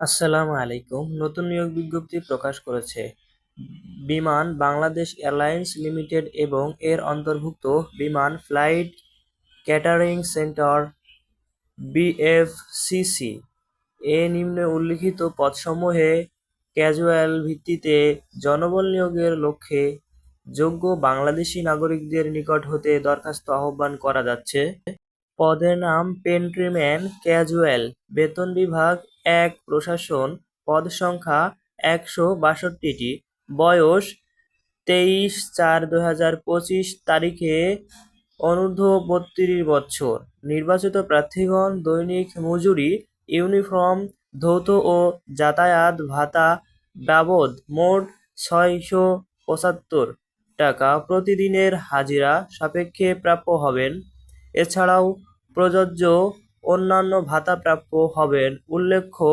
আসসালামু আলাইকুম। নতুন নিয়োগ বিজ্ঞপ্তি প্রকাশ করেছে। বিমান বাংলাদেশ এয়ারলাইন্স লিমিটেড এবং এর অন্তর্ভুক্ত Biman flight catering centre BFCC. এ নিম্নে উল্লিখিত পদসমূহে ক্যাজুয়াল ভিত্তিতে জনবল নিয়োগের লক্ষ্যে যোগ্য বাংলাদেশি নাগরিকদের নিকট হতে দরখাস্ত আহ্বান করা যাচ্ছে। পদের নাম পেন্ট্রিম্যান ক্যাজুয়াল। বেতন বিভাগ এক প্রশাসন পদ সংখ্যা একশো বাষট্টিটি। বয়স তেইশ চার দু হাজার পঁচিশ তারিখে অনূর্ধ্ব বত্রিশ বছর। নির্বাচিত প্রার্থীগণ দৈনিক মজুরি, ইউনিফর্ম, ধৌত ও যাতায়াত ভাতা বাবদ মোট ছয়শো পঁচাত্তর টাকা প্রতিদিনের হাজিরা সাপেক্ষে প্রাপ্য হবেন। এছাড়াও প্রযোজ্য অন্যান্য ভাতা প্রাপ্য হবেন। উল্লেখ্য